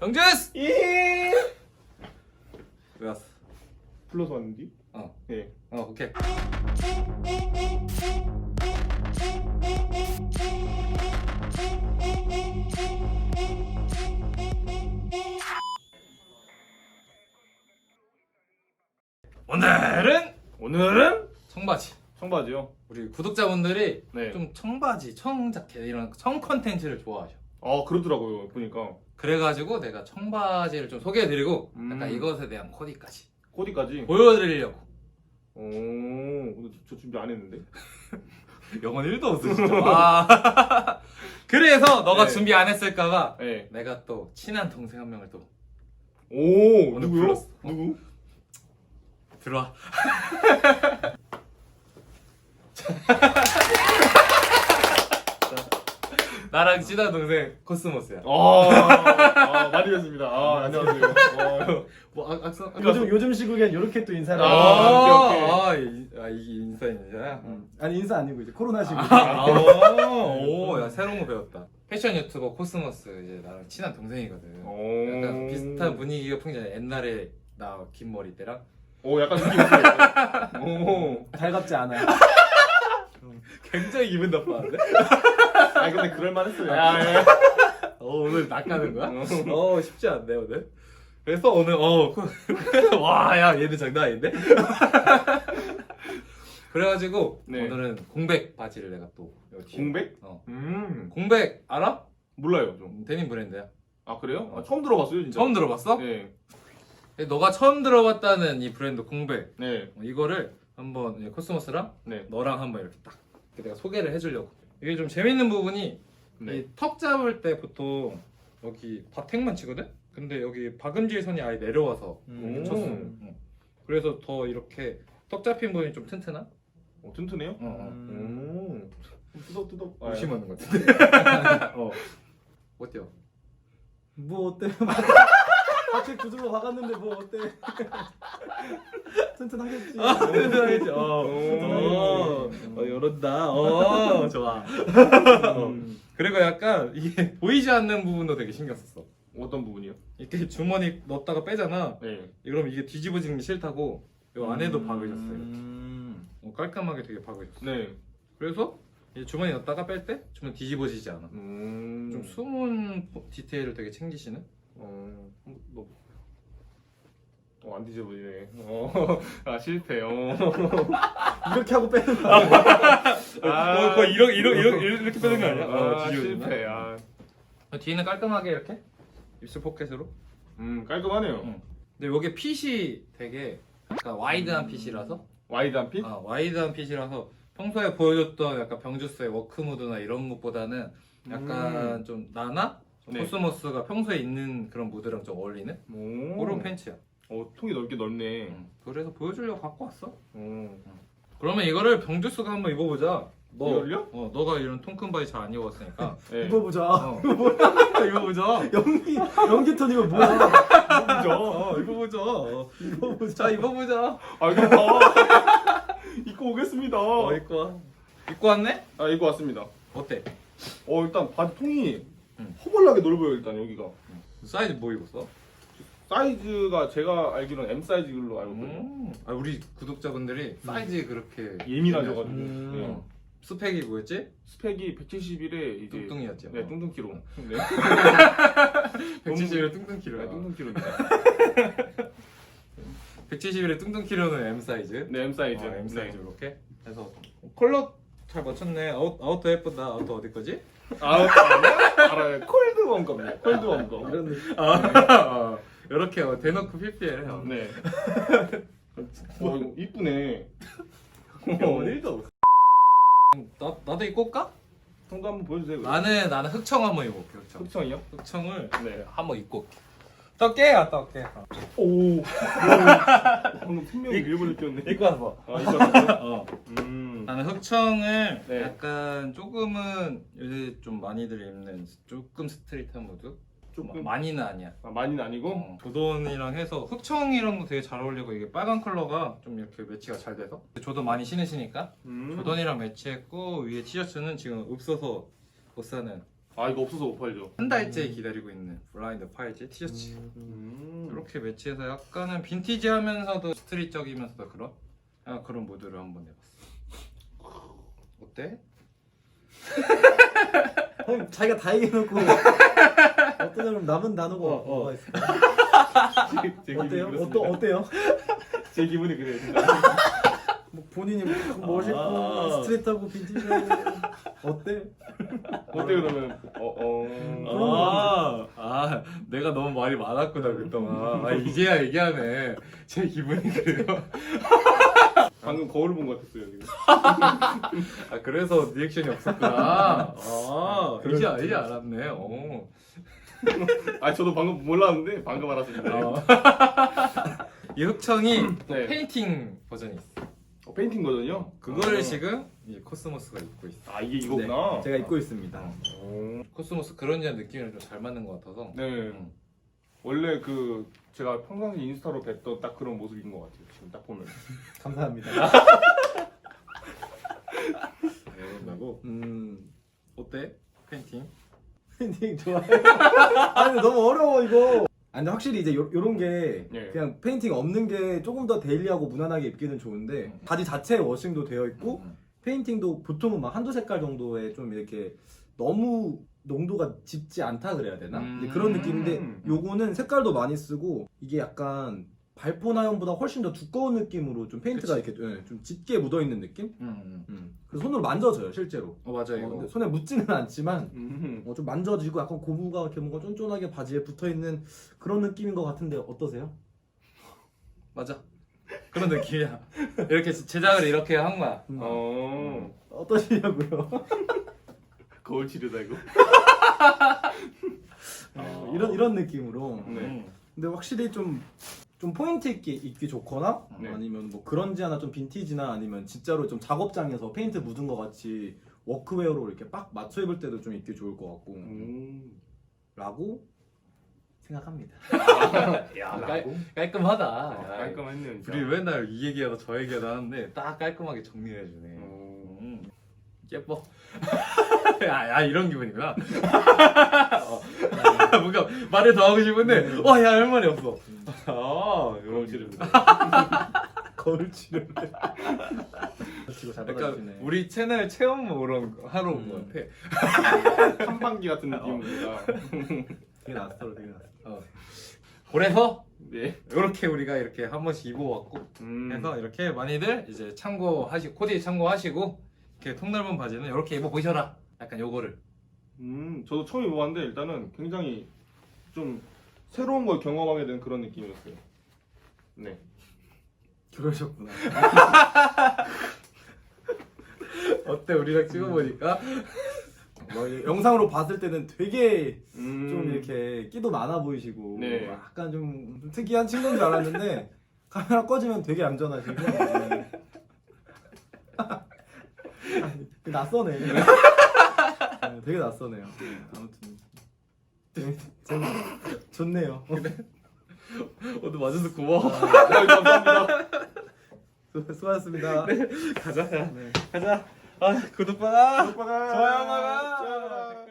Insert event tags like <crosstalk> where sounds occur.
병준스! 이왜 왔어? 불러서 왔는데? 어, 네. 어, 오케이. 오늘은 오늘은 청바지. 청바지요. 우리 구독자분들이 네. 좀 청바지, 청자켓 이런 청 컨텐츠를 좋아하셔. 아 그러더라고요 보니까 그래가지고 내가 청바지를 좀 소개해드리고 음. 약간 이것에 대한 코디까지 코디까지. 보여드리려고. 오 근데 저 준비 안 했는데. 영혼 1도 없으시죠? 아. 그래서 너가 네. 준비 안 했을까봐 네. 내가 또 친한 동생 한 명을 또 오 오늘 누구요? 불렀어. 누구? 들어와. <laughs> 나랑 친한 동생 코스모스야. 아, 아 많이 뵙습니다. 아 안녕하세요. 와, 뭐 악, 악성? 요즘 요즘 시국엔 이렇게 또 인사를 아. 오케이, 아, 이, 아 이게 인사 인사야. 음. 아니 인사 아니고 이제 코로나 시국. 아, 오, 야 새로운 거 배웠다. 패션 유튜버 코스모스 이제 나랑 친한 동생이거든. 오. 약간 비슷한 분위기가 풍기잖아. 옛날에 나 긴 머리 때랑 오 약간 느낌 있어요. <laughs> 오. 달갑지 않아요. <laughs> 굉장히 기분 나빠하는데? 아 근데 그럴 만했어요. 아, 예. 어, 오늘 낚아는 거야? 어 쉽지 않네 오늘. 그래서 오늘 <laughs> 어 와야 얘는 장난 아닌데? <laughs> 그래가지고 네. 오늘은 공백 바지를 내가 또 뒤에- 공백? 어 음 공백 알아? 몰라요 좀. 데님 브랜드야. 아 그래요? 아, 처음 들어봤어요 진짜. 처음 들어봤어? 네. 너가 처음 들어봤다는 이 브랜드 공백 네. 어, 이거를 한번 이제 코스모스랑 네. 너랑 한번 이렇게 딱 내가 소개를 해주려고 이게 좀 재밌는 부분이 네. 이 턱 잡을 때 보통 여기 바택만 치거든? 근데 여기 박음질 선이 아예 내려와서 음. 쳤어 응. 그래서 더 이렇게 턱 잡힌 부분이 좀 튼튼한? 어, 튼튼해요? 어, 어. 음. 뚜덕뚜덕. 아, 무심하는 것 같은데 <laughs> 어. 어때요? 뭐 어때? <laughs> 갑자기 구슬로 박았는데 뭐 어때? <laughs> 튼튼하겠지. 튼튼하겠지 어. 오. 어, 이런다 어 좋아 <laughs> 음. 그리고 약간 이게 보이지 않는 부분도 되게 신경 썼어 어떤 부분이요? 이렇게 주머니 넣었다가 빼잖아 네. 그럼 이게 뒤집어지는 게 싫다고 요 안에도 박으셨어요 음. 어, 깔끔하게 되게 박으셨어 네. 그래서 이 주머니 넣었다가 뺄 때 주머니 뒤집어지지 않아 음. 좀 숨은 포- 디테일을 되게 챙기시는 어. 한번 넣어. 어, 안 뒤져보이네. 어. <laughs> 아, 실패. 어. <laughs> 이렇게 하고 빼는 거. 아. 거의 이렇게 이렇게 이렇게, 이렇게 빼는 거 아니야? 아, 뒤집어지나? 실패. 아. 뒤는 깔끔하게 이렇게 입술 포켓으로 음, 깔끔하네요. 응. 근데 이게 핏이 되게 약간 와이드한 핏이라서 와이드한 핏? 아, 와이드한 핏이라서 평소에 보여줬던 약간 병주스의 워크무드나 이런 것보다는 약간 좀 나나 좀 네. 코스모스가 평소에 있는 그런 무드랑 좀 어울리는 오. 그런 팬츠야. 어, 통이 넓게 넓네. 응. 그래서 보여주려고 갖고 왔어. 어. 그러면 이거를 병주스가 한번 입어보자. 너, 이걸요? 어, 너가 이런 통큰 바지 잘 안 입어봤으니까. <laughs> 네. 입어보자. 어. <laughs> 입어보자. 연기 연기 톤 이거 뭐야? 입어보죠. 어, 입어보자. 어. 입어보자. 자, 입어보자. 아, 이거 봐. 입고 오겠습니다. 어, 입고 와. 입고 왔네? 아, 입고 왔습니다. 어때? 어, 일단 바지 통이 응. 허벌나게 넓어요, 일단 여기가. 사이즈 뭐 입었어? 사이즈가 제가 알기로는 M 사이즈로 알고 있거든요. 음. 아, 우리 구독자분들이 사이즈 그렇게 예민하셔가지고. 음. 네. 어. 스펙이 뭐였지? 스펙이 171에 이제 뚱뚱이었죠. 네, 뚱뚱키로. 네. <laughs> 171에 뚱뚱 키로. 네, 뚱뚱키로입니다. <laughs> 171에 뚱뚱 키로는 M 사이즈. 네, M 사이즈. 어, M 사이즈 네. 이렇게. 해서 컬러 잘 맞췄네. 아웃 아웃도 예쁘다. 아웃도 어디 거지? 아, 아니야? 알아요. 콜드 웜겁니다. 콜드 웜거. 이런 느낌. 아, 이렇게 어, 대놓고 PPL 해요. 네. 어, 이거 이쁘네. 영혼 1도 없어. 나 나도 입고 올까? 통도 한번 보여주세요. 나는 나는 흑청 한번 입어볼게. 흑청. 흑청이요? 흑청을 네. 한번 입고 올게. 떡게 갔다 올게. 오. <laughs> 방금 분명히 일본 느꼈네. 입고 와서. 아, 이거 <laughs> 어. 음. 나는 흑청을 네. 약간 조금은 요새 좀 많이들 입는 조금 스트릿한 무드? 조금 많이는 아니야. 아, 많이는 아니고. 어, 조던이랑 해서 흑청이랑도 되게 잘 어울리고 이게 빨간 컬러가 좀 이렇게 매치가 잘 돼서 조던 많이 신으시니까 음. 조던이랑 매치했고 위에 티셔츠는 지금 없어서 못 사는 아 이거 없어서 못 팔죠. 한 달째 기다리고 있는 블라인드 파이즈 티셔츠. 음. 이렇게 매치해서 약간은 빈티지하면서도 스트릿적이면서도 그런 아, 그런 무드를 한번 내봤어. 어때? <laughs> 형님 자기가 다 얘기해놓고 <laughs> 어떠냐면 남은 단어가 어, 어. 뭐가 있어? <laughs> 제, 제 기분이 어때요? 그렇습니다. 어떠, 어때요? 제 기분이 그래요. 뭐 본인이 멋있고 아. 스트릿하고 빈티지 어때? 어때 그러면 어 어 아, 아, 내가 너무 말이 많았구나 그동안. 아, 이제야 얘기하네. 제 기분이 그래요. 방금 거울 본 것 같았어요 지금. 아, 그래서 리액션이 없었구나. 아, 이제 이제 알았네. 어. 아 저도 방금 몰랐는데 방금 알았습니다. 어. 이 흑청이 네. 페인팅 버전이 있어. 어, 페인팅 버전이요? 그거를 아. 지금 이 코스모스가 입고 있어. 아 이게 이거구나. 네, 제가 입고 있습니다. 어. 코스모스 그런지 느낌이랑 좀 잘 맞는 것 같아서. 네. 음. 원래 그 제가 평상시 인스타로 뵀던 딱 그런 모습인 것 같아요. 지금 딱 보면. <laughs> 감사합니다. 그런다고. 음, 어때? 페인팅? 페인팅 좋아요. 아니 너무 어려워 이거. 아 근데 확실히 이제 요, 요런 게 예. 그냥 페인팅 없는 게 조금 더 데일리하고 무난하게 입기는 좋은데 음. 바지 자체에 워싱도 되어 있고 음. 페인팅도 보통은 막 한두 색깔 정도에 좀 이렇게 너무 농도가 짙지 않다 그래야 되나? 음. 이제 그런 느낌인데 음. 요거는 색깔도 많이 쓰고 이게 약간 발포 나염보다 훨씬 더 두꺼운 느낌으로 좀 페인트가 그치. 이렇게 예, 좀 짙게 묻어 있는 느낌? 음, 음. 음. 그래서 손으로 만져져요 실제로. 어 맞아 어, 이거. 손에 묻지는 않지만 음. 어, 좀 만져지고 약간 고무가 이렇게 뭔가 쫀쫀하게 바지에 붙어 있는 그런 느낌인 것 같은데 어떠세요? 맞아. 그런 느낌이야. 이렇게 제작을 이렇게 한 거야. 음. 어. 어떠시냐고요? <laughs> 거울 치료다 이거. <laughs> 어, 이런 이런 느낌으로. 네. 음. 근데 확실히 좀, 좀 포인트 있게 입기 좋거나 네. 아니면 뭐 그런지나 좀 빈티지나 아니면 진짜로 좀 작업장에서 페인트 묻은 것 같이 워크웨어로 이렇게 빡 맞춰 입을 때도 좀 입기 좋을 것 같고 음. 라고 생각합니다. <laughs> 야 라고? 깔, 깔끔하다. 아, 야, 깔끔했네요. 진짜. 우리 맨날 이 얘기하다 저 얘기하다 하는데 딱 깔끔하게 정리해 주네. 어. 음. 예뻐. <laughs> 야, 야 이런 기분이구나. <laughs> 어. 뭔가 말을 더 하고 싶은데 와야 할 말이 없어. 아 거울 이런 치료다. 거울 치료를. 치고 잘 받아주시네. 우리 채널 체험 하러 온 음. 것 같아. 한방기 같은 느낌입니다. 되게 낯설어, 되게 낯설어. 어. 그래서 네. 이렇게 우리가 이렇게 한 번씩 입어왔고 음. 해서 이렇게 많이들 이제 참고하시 코디 참고하시고 이렇게 통넓은 바지는 이렇게 입어 보셔라. 약간 요거를. 음, 저도 처음 입어봤는데 일단은 굉장히 좀 새로운 걸 경험하게 된 그런 느낌이었어요. 네. 그러셨구나. <laughs> 어때 우리랑 찍어보니까 뭐, 영상으로 봤을 때는 되게 음. 좀 이렇게 끼도 많아 보이시고 네. 약간 좀 특이한 친구인 줄 알았는데 <laughs> 카메라 꺼지면 되게 얌전하시고 네. <laughs> 되게 낯서네 네, 되게 낯서네요 네, 아무튼 재밌- 좋네요 <laughs> 오늘 와줘서 고마워. 네, 감사합니다. 수- 수고하셨습니다 가자. 야. 네. 가자. 아 구독 받아. 오빠가 좋아요, 엄마가. 좋아요.